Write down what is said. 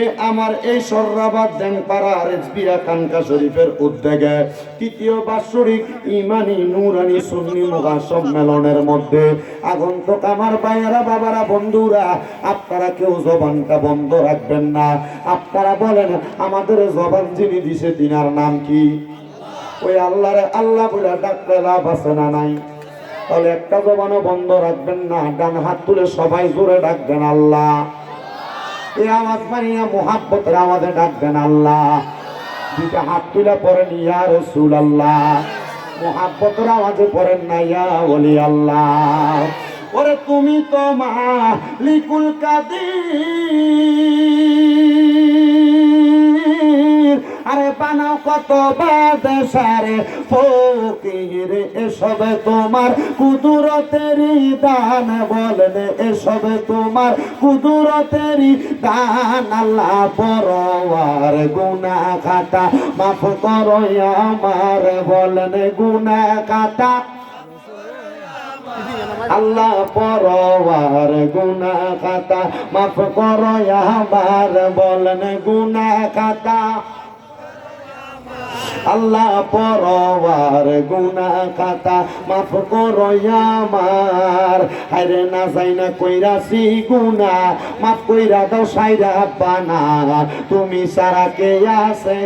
এ আমার এই সর্রাবাদ ড্যাংপাড়া রেজবিয়া কানকা শরীফের উদ্যোগে তৃতীয় বাৎসরিক ইমানি, নুরানি, সুন্নি মুগা সম্মেলনের মধ্যে আগন্তক আমার ভাইয়েরা, বাবারা, বন্ধুরা, আপনারা কেউ জবানটা বন্ধ রাখবেন না। আপনারা বলেন, আমাদের জবান যিনি দিছে, তিনার নাম কি? ওই আল্লাহরে আল্লাহ বলে ডাকতে লাভ আছে না নাই? তাহলে একটা জবানও বন্ধ রাখবেন না, ডান হাত তুলে সবাই জোরে ডাকবেন আল্লাহ। এই আওয়াজ মানিয়া মোহাব্বতের আওয়াজে ডাকবেন আল্লাহ। দুইটা হাত তুলে পড়েন, ইয়া রসুল আল্লাহ মোহাব্বতের আওয়াজে পড়েন না, ইয়া ওলি আল্লাহ। ওরে তুমি তো মালিকুল কাদির। কত বাদেশারে ফকির, এসবে তোমার কুদুরতেরই দান বলেন, এসবে তোমার কুদুরতেরই দান আল্লাহ পরওয়ার গুনা খাতা মাফ করো আমার বলেন গুনা খাতা আল্লাহ পরওয়ার গুনা খাতা মাফ করো আমার বলেন গুনা খাতা আল্লাহ পরওয়ার গুনা খাতা মাফ করো আমার। হায়রে না যাই না কইরা সি গুনা মাফ কইরা দাও সাইরা বানা তুমি সারা কে আছে